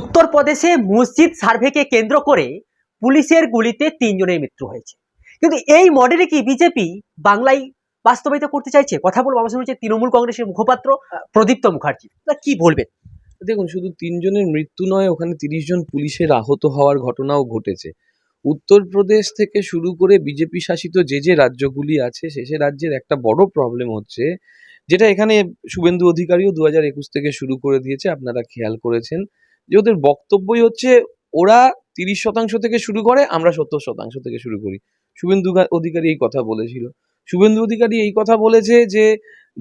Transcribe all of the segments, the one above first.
উত্তরপ্রদেশে মসজিদ সার্ভেকে কেন্দ্র করে পুলিশের গুলিতে তিনজনের মৃত্যু হয়েছে। কিন্তু এই মডেলে কি বিজেপি বাংলায় বাস্তবায়িত করতে চাইছে? কথা বলব, আমার সঙ্গে তৃণমূল কংগ্রেসের মুখপাত্র প্রদীপ্ত মুখার্জি। তা কি বলবেন? দেখুন, শুধু তিনজনের মৃত্যু নয়, ওখানে তিরিশ জন পুলিশের আহত হওয়ার ঘটনাও ঘটেছে। উত্তরপ্রদেশ থেকে শুরু করে বিজেপি শাসিত যে যে রাজ্যগুলি আছে, সে সে রাজ্যের একটা বড় প্রবলেম হচ্ছে, যেটা এখানে শুভেন্দু অধিকারীও দু একুশ থেকে শুরু করে দিয়েছে, আপনারা খেয়াল করেছেন। যে ওদের বক্তব্যই হচ্ছে ওরা তিরিশ শতাংশ থেকে শুরু করে আমরা সত্তর শতাংশ থেকে শুরু করি। শুভেন্দু অধিকারী এই কথা বলেছিল। শুভেন্দু অধিকারী এই কথা বলেছে যে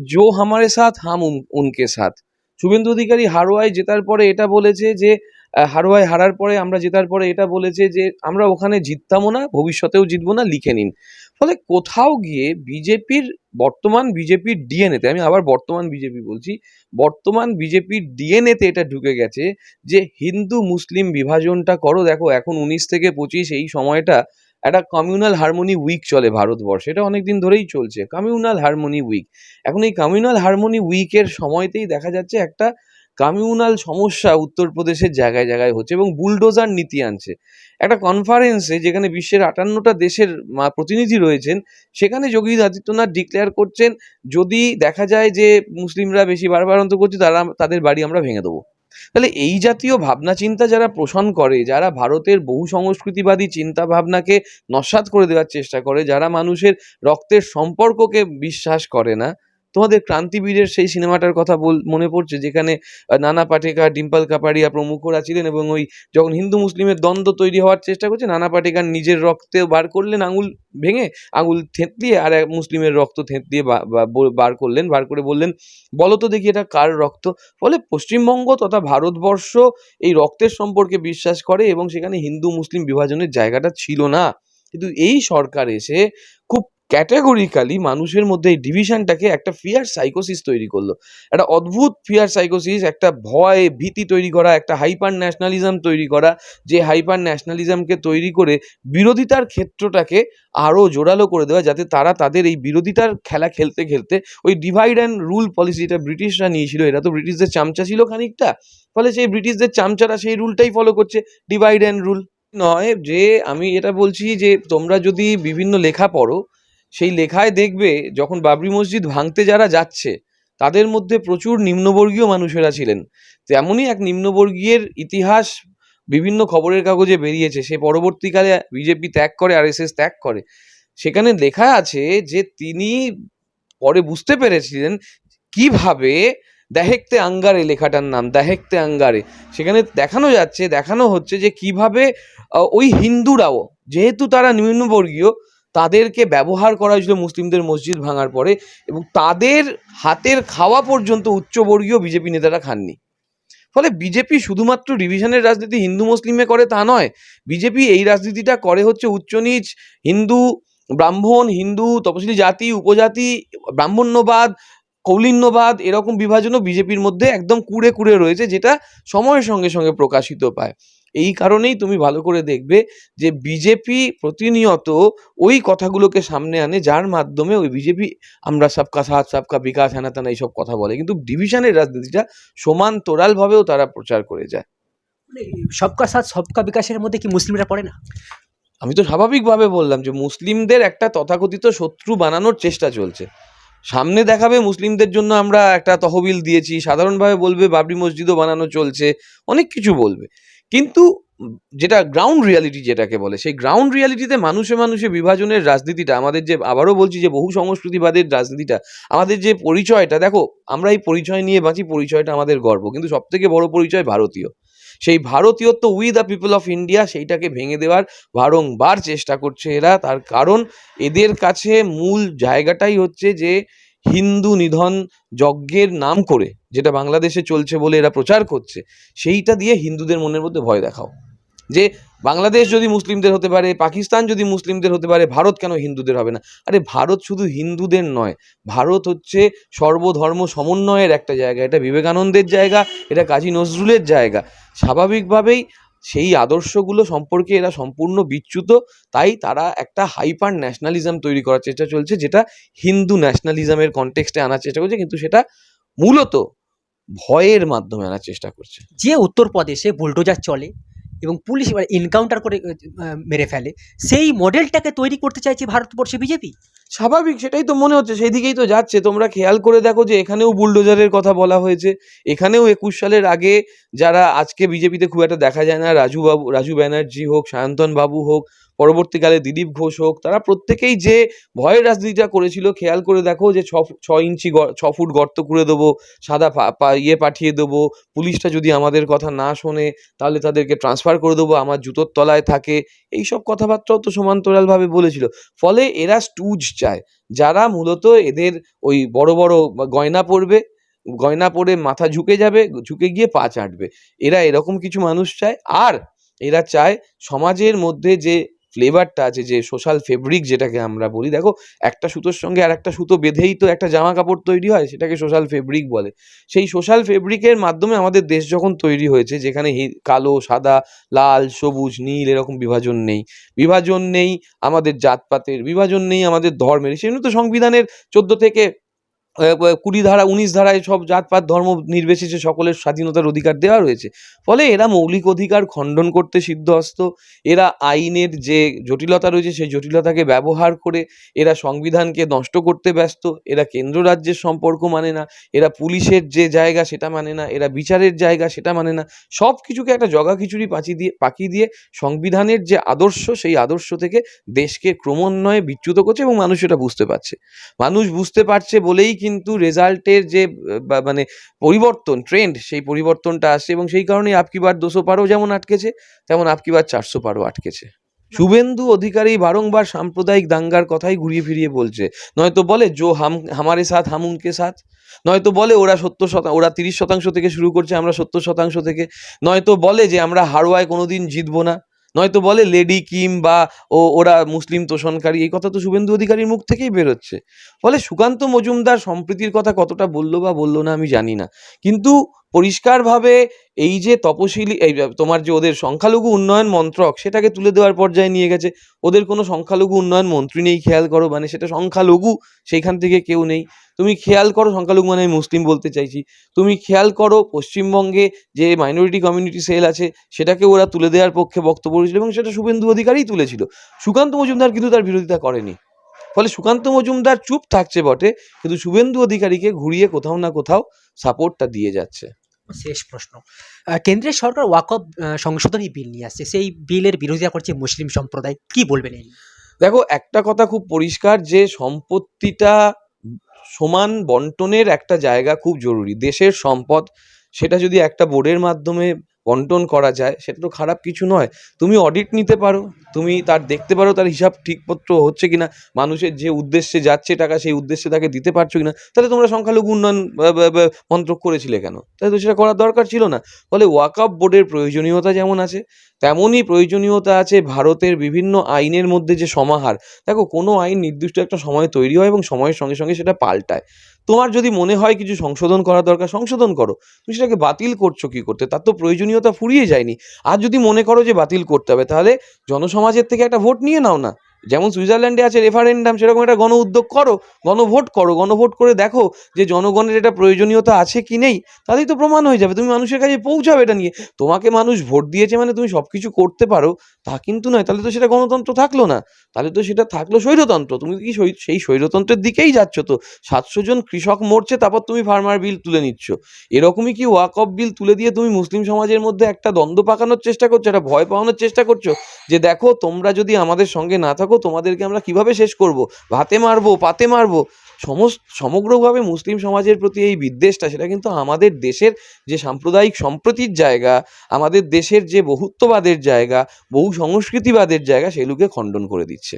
জো হামারে সাথ হাম উন- উনকে সাথ। শুভেন্দু অধিকারী হারোয়ায় জেতার পরে এটা বলেছে যে আহ, হারোয়ায় হারার পরে আমরা জেতার পরে এটা বলেছে যে আমরা ওখানে জিততামও না ভবিষ্যতেও জিতবো না লিখে নিন। ফলে কোথাও গিয়ে বিজেপির, বর্তমান বিজেপির ডিএনএতে আমি আবার বর্তমান বিজেপি বলছি, বর্তমান বিজেপির ডিএনএতে এটা ঢুকে গেছে যে হিন্দু মুসলিম বিভাজনটা করো, দেখো এখন উনিশ থেকে পঁচিশ এই সময়টা একটা কমিউনাল হারমোনি উইক চলে ভারতবর্ষে, এটা অনেকদিন ধরেই চলছে কমিউনাল হারমোনি উইক এখন এই কমিউনাল হারমোনি উইকের সময়তেই দেখা যাচ্ছে একটা কমিউনাল সমস্যা উত্তরপ্রদেশের জায়গায় জায়গায় হচ্ছে এবং বুলডোজার নীতি আনছে। একটা কনফারেন্সে যেখানে বিশ্বের আটান্নটা দেশের প্রতিনিধি রয়েছেন, সেখানে যোগী আদিত্যনাথ ডিক্লেয়ার করছেন, যদি দেখা যায় যে মুসলিমরা বেশি বারবার বারবারন্ত করছে তারা তাদের বাড়ি আমরা ভেঙে দেবো। তাহলে এই জাতীয় ভাবনা চিন্তা যারা পোষণ করে, যারা ভারতের বহু সংস্কৃতিবাদী চিন্তা ভাবনাকে নস্বাত করে দেওয়ার চেষ্টা করে, যারা মানুষের রক্তের সম্পর্ককে বিশ্বাস করে না তোমাদের ক্রান্তিবীরের সেই সিনেমাটার কথা বল, মনে পড়ছে? যেখানে নানা পাটেকার ডিম্পল কাপাড়িয়া প্রমুখরা ছিলেন এবং ওই যখন হিন্দু মুসলিমের দ্বন্দ্ব তৈরি হওয়ার চেষ্টা করছে, নানা পাটেকার নিজের রক্তে বার করলেন আঙুল ভেঙে, আঙুল থেঁতলিয়ে আর এক মুসলিমের রক্ত থেঁতলিয়ে বা- বা- বার করলেন, বার করে বললেন, বলো তো দেখি এটা কার রক্ত? ফলে পশ্চিমবঙ্গ তথা ভারতবর্ষ এই রক্তের সম্পর্কে বিশ্বাস করে এবং সেখানে হিন্দু মুসলিম বিভাজনের জায়গাটা ছিল না। কিন্তু এই সরকার এসে ক্যাটাগরিক্যালি মানুষের মধ্যে এই ডিভিশনটাকে একটা ফিয়ার সাইকোসিস তৈরি করল। একটা অদ্ভুত ফিয়ার সাইকোসিস একটা ভয়, ভীতি তৈরি করা, একটা হাইপার ন্যাশনালিজম তৈরি করা, যে হাইপার ন্যাশনালিজমকে তৈরি করে বিরোধিতার ক্ষেত্রটাকে আরও জোরালো করে দেওয়া, যাতে তারা তাদের এই বিরোধিতার খেলা খেলতে খেলতে ওই ডিভাইড অ্যান্ড রুল পলিসি যেটা ব্রিটিশরা নিয়েছিল, এরা তো ব্রিটিশদের চামচা ছিল খানিকটা, ফলে সেই ব্রিটিশদের চামচারা সেই রুলটাই ফলো করছে ডিভাইড অ্যান্ড রুল নয় যে আমি এটা বলছি যে তোমরা যদি বিভিন্ন লেখা পড়ো সেই লেখায় দেখবে যখন বাবরি মসজিদ ভাঙতে যারা যাচ্ছে, তাদের মধ্যে প্রচুর নিম্নবর্গীয় মানুষেরা ছিলেন। তেমনই এক নিম্নবর্গীয়ের ইতিহাস বিভিন্ন খবরের কাগজে বেরিয়েছে। সে পরবর্তীকালে বিজেপি ত্যাগ করে আর ত্যাগ করে। সেখানে লেখা আছে যে তিনি পরে বুঝতে পেরেছিলেন কীভাবে দেহেক্তে আঙ্গারে লেখাটার নাম দেহেক্তে আঙ্গারে। সেখানে দেখানো যাচ্ছে, দেখানো হচ্ছে যে কীভাবে ওই হিন্দুরাও, যেহেতু তারা নিম্নবর্গীয় তাদেরকে ব্যবহার করা হয়েছিল মুসলিমদের মসজিদ ভাঙার পরে এবং তাদের হাতের খাওয়া পর্যন্ত উচ্চবর্গীয় বিজেপি নেতারা খাননি। ফলে বিজেপি শুধুমাত্র ডিভিশনের রাজনীতি হিন্দু মুসলিমে করে তা নয়, বিজেপি এই রাজনীতিটা করে হচ্ছে উচ্চ নিচ, হিন্দু, ব্রাহ্মণ, হিন্দু, তপশিলি জাতি, উপজাতি, ব্রাহ্মণ্যবাদ, কৌলিন্যবাদ এরকম বিভাজনও বিজেপির মধ্যে একদম কুড়ে কুড়ে রয়েছে যেটা সময়ের সঙ্গে সঙ্গে প্রকাশিত পায়। এই কারণেই তুমি ভালো করে দেখবে যে বিজেপি প্রতিনিয়ত ওই কথাগুলোকে সামনে আনে যার মাধ্যমে ওই বিজেপি আমরা সবকা সাথ সবকা বিকাশ হেনা তেনা এইসব কথা বলে। কিন্তু ডিভিশনের রাজনীতিটা সমান্তরালভাবেও তারা প্রচার করে যায়। মানে সবকা সাথ সবকা বিকাশের মধ্যে কি মুসলিমরা পড়ে না? আমি তো স্বাভাবিকভাবে বললাম যে মুসলিমদের একটা তথাকথিত শত্রু বানানোর চেষ্টা চলছে। সামনে দেখাবে মুসলিমদের জন্য আমরা একটা তহবিল দিয়েছি সাধারণভাবে বলবে বাবরি মসজিদও বানানো চলছে অনেক কিছু বলবে। কিন্তু যেটা গ্রাউন্ড রিয়ালিটি যেটাকে বলে, সেই গ্রাউন্ড রিয়ালিটিতে মানুষে মানুষে বিভাজনের রাজনীতিটা, আমাদের যে, আবারও বলছি যে, বহু সংস্কৃতিবাদের রাজনীতিটা, আমাদের যে পরিচয়টা, দেখো, আমরা এই পরিচয় নিয়ে বাঁচি, পরিচয়টা আমাদের গর্ব, কিন্তু সব থেকে বড় পরিচয় ভারতীয়। সেই ভারতীয়ত্ব we the people of India সেইটাকে ভেঙে দেওয়ার বারংবার চেষ্টা করছে এরা, তার কারণ এদের কাছে মূল জায়গাটাই হচ্ছে যে হিন্দু নিধন যজ্ঞের নাম করে, যেটা বাংলাদেশে চলছে বলে এরা প্রচার করছে, সেইটা দিয়ে হিন্দুদের মনের মধ্যে ভয় দেখাও। যে বাংলাদেশ যদি মুসলিমদের হতে পারে, পাকিস্তান যদি মুসলিমদের হতে পারে, ভারত কেন হিন্দুদের হবে না? আরে ভারত শুধু হিন্দুদের নয়, ভারত হচ্ছে সর্বধর্ম সমন্বয়ের একটা জায়গা। এটা বিবেকানন্দের জায়গা, এটা কাজী নজরুলের জায়গা। স্বাভাবিকভাবেই সেই আদর্শগুলো সম্পর্কে এরা সম্পূর্ণ বিচ্যুত, তাই তারা একটা হাইপার ন্যাশনালিজম তৈরি করার চেষ্টা চলছে, যেটা হিন্দু ন্যাশনালিজমের কনটেক্সটে আনার চেষ্টা করছে, কিন্তু সেটা মূলত ভয়ের মাধ্যমে আনার চেষ্টা করছে। যে উত্তরপ্রদেশে বুলডোজার চলে এবং পুলিশ এবার এনকাউন্টার করে মেরে ফেলে, সেই মডেলটাকে তৈরি করতে চাইছে ভারতবর্ষে বিজেপি? স্বাভাবিক, সেটাই তো মনে হচ্ছে। সেই দিকেই তো যাচ্ছে। তোমরা খেয়াল করে দেখো যে এখানেও বুলডোজারের কথা বলা হয়েছে। এখানেও একুশ সালের আগে যারা আজকে বিজেপিতে খুব একটা দেখা যায় না, রাজু বাবু, রাজু ব্যানার্জি হোক, সায়ন্তন বাবু হোক, পরবর্তীকালে দিলীপ ঘোষ হোক, তারা প্রত্যেকেই যে ভয়ের রাজনীতিটা করেছিল, খেয়াল করে দেখো যে ছ ছ ইঞ্চি ছ ফুট গর্ত করে দেবো, সাদা ইয়ে পাঠিয়ে দেবো, পুলিশটা যদি আমাদের কথা না শোনে, তাহলে তাদেরকে ট্রান্সফার করে দেবো, আমার জুতোর তলায় থাকে এইসব কথাবার্তাও তো সমান্তরালভাবে বলেছিল। ফলে এরা স্টুজ চায়। যারা মূলত এদের ওই বড় বড় গয়না পরবে, গয়না পরে মাথা ঝুঁকে যাবে, ঝুঁকে গিয়ে পা চাটবে। এরা এরকম কিছু মানুষ চায়। আর এরা চায় সমাজের মধ্যে যে ফ্লেভারটা আছে যে সোশ্যাল ফেব্রিক যেটাকে আমরা বলি, দেখো একটা সুতোর সঙ্গে আর একটা সুতো বেঁধেই তো একটা জামা কাপড় তৈরি হয়, সেটাকে সোশ্যাল ফেব্রিক বলে। সেই সোশ্যাল ফেব্রিকের মাধ্যমে আমাদের দেশ যখন তৈরি হয়েছে, যেখানে কালো, সাদা, লাল, সবুজ, নীল এরকম বিভাজন নেই। বিভাজন নেই আমাদের জাতপাতের, বিভাজন নেই আমাদের ধর্মের। সেই তো সংবিধানের চোদ্দ থেকে কুড়ি ধারা, উনিশ ধারায় সব জাতপাত, ধর্ম নির্বিশেষে সকলের স্বাধীনতার অধিকার দেওয়া রয়েছে। ফলে এরা মৌলিক অধিকার খণ্ডন করতে সিদ্ধহস্ত, এরা আইনের যে জটিলতা রয়েছে, সেই জটিলতাকে ব্যবহার করে এরা সংবিধানকে নষ্ট করতে ব্যস্ত, এরা কেন্দ্র রাজ্যের সম্পর্ক মানে না, এরা পুলিশের যে জায়গা সেটা মানে না, এরা বিচারের জায়গা সেটা মানে না। সব কিছুকে একটা জগা খিচুড়ি পাচি দিয়ে, পাকি দিয়ে সংবিধানের যে আদর্শ, সেই আদর্শ থেকে দেশকে ক্রমান্বয়ে বিচ্যুত করছে এবং মানুষ এটা বুঝতে পারছে। মানুষ বুঝতে পারছে বলেই কিন্তু রেজাল্টের যে মানে পরিবর্তন ট্রেন্ড সেই পরিবর্তনটা আসছে এবং সেই কারণেই আপকি বার দুশো পারও যেমন আটকেছে, তেমন আপকি বার চারশো পারও আটকেছে। শুভেন্দু অধিকারী বারংবার সাম্প্রদায়িক দাঙ্গার কথাই ঘুরিয়ে ফিরিয়ে বলছে। নয়তো বলে জো হাম, হামারে সাথ, হাম উনকে সাথ। নয়তো বলে ওরা সত্তর শতাংশ ওরা তিরিশ শতাংশ থেকে শুরু করছে, আমরা সত্তর শতাংশ থেকে। নয়তো বলে যে আমরা হারোয়ায় কোনোদিন জিতবো না। নয়তো বলে লেডি কিম বা ও, ওরা মুসলিম তোষণকারী, এই কথা তো শুভেন্দু অধিকারীর মুখ থেকেই বেরোচ্ছে। ফলে সুকান্ত মজুমদার সম্প্রীতির কথা কতটা বলল বা বলল না আমি জানি না। কিন্তু পরিষ্কারভাবে এই যে তপশিলি, এই তোমার যে ওদের সংখ্যালঘু উন্নয়ন মন্ত্রক, সেটাকে তুলে দেওয়ার পর্যায়ে নিয়ে গেছে। ওদের কোনো সংখ্যালঘু উন্নয়ন মন্ত্রী নেই, খেয়াল করো মানে সেটা সংখ্যালঘু, সেইখান থেকে কেউ নেই। তুমি খেয়াল করো, সংখ্যালঘু মানে আমি মুসলিম বলতে চাইছি, তুমি খেয়াল করো, পশ্চিমবঙ্গে যে মাইনরিটি কমিউনিটি সেল আছে, সেটাকে ওরা তুলে দেওয়ার পক্ষে বক্তব্য করেছিল এবং সেটা শুভেন্দু অধিকারীই তুলেছিল। সুকান্ত মজুমদার কিন্তু তার বিরোধিতা করেনি। ফলে সুকান্ত মজুমদার চুপ থাকছে বটে কিন্তু শুভেন্দু অধিকারীকে ঘুরিয়ে কোথাও না কোথাও সাপোর্টটা দিয়ে যাচ্ছে। শেষ প্রশ্ন। কেন্দ্রের সরকার ওয়াকফ সংশোধনী বিল নিয়ে আসছে সেই বিলের বিরোধিতা করছে মুসলিম সম্প্রদায় কি বলবেন এই দেখো একটা কথা খুব পরিষ্কার যে সম্পত্তিটা সমান বন্টনের একটা জায়গা খুব জরুরি দেশের সম্পদ সেটা যদি একটা বোর্ডের মাধ্যমে বন্টন করা যায়, সেটা তো খারাপ কিছু নয়। তুমি অডিট নিতে পারো, তুমি তার দেখতে পারো তার হিসাব ঠিকপত্র হচ্ছে কিনা, মানুষের যে উদ্দেশ্যে যাচ্ছে টাকা সেই উদ্দেশ্যে তাকে দিতে পারছ কিনা, তাহলে তোমরা সংখ্যালঘু উন্নয়ন মন্ত্রক করেছিলে কেন? তাহলে তো সেটা করার দরকার ছিল না। ফলে ওয়াকআপ বোর্ডের প্রয়োজনীয়তা যেমন আছে, তেমনই প্রয়োজনীয়তা আছে ভারতের বিভিন্ন আইনের মধ্যে যে সমাহার। দেখো, কোনো আইন নির্দিষ্ট একটা সময় তৈরি হয় এবং সময়ের সঙ্গে সঙ্গে সেটা পাল্টায়। তোমার যদি মনে হয় কিছু সংশোধন করা দরকার, সংশোধন করো। তুমি সেটাকে বাতিল করছ কি করতে? তার তো প্রয়োজনীয়তা ফুরিয়ে যায়নি। আর যদি মনে করো যে বাতিল করতে হবে, তাহলে জনসমাজের থেকে একটা ভোট নিয়ে নাও না। যেমন সুইজারল্যান্ডে আছে রেফারেন্ডাম, সেরকম একটা গণ উদ্যোগ করো গণভোট করো গণভোট করে দেখো যে জনগণের এটা প্রয়োজনীয়তা আছে কি নেই তাহলেই তো প্রমাণ হয়ে যাবে। তুমি মানুষের কাছে পৌঁছাবে এটা নিয়ে। তোমাকে মানুষ ভোট দিয়েছে মানে তুমি সব কিছু করতে পারো, তা কিন্তু নয়। তাহলে তো সেটা গণতন্ত্র থাকল না। তাহলে তো সেটা থাকল স্বৈরতন্ত্র। তুমি কি সেই স্বৈরতন্ত্রের দিকেই যাচ্ছ তো? সাতশো জন কৃষক মরছে, তারপর তুমি ফার্মার বিল তুলে নিচ্ছ। এরকমই কি ওয়াক অফ বিল তুলে দিয়ে তুমি মুসলিম সমাজের মধ্যে একটা দ্বন্দ্ব পাকানোর চেষ্টা করছ, একটা ভয় পাওয়ানোর চেষ্টা করছ? যে দেখো, তোমরা যদি আমাদের সঙ্গে না থাকো তোমাদেরকে আমরা কীভাবে শেষ করব? ভাতে মারবো, পাতে মারবো? সমস্ত, সমগ্রভাবে মুসলিম সমাজের প্রতি এই বিদ্বেষটা, সেটা কিন্তু আমাদের দেশের যে সাম্প্রদায়িক সম্প্রতির জায়গা, আমাদের দেশের যে বহুত্ববাদের জায়গা, বহু সংস্কৃতিবাদের জায়গা সেগুলোকে খণ্ডন করে দিচ্ছে।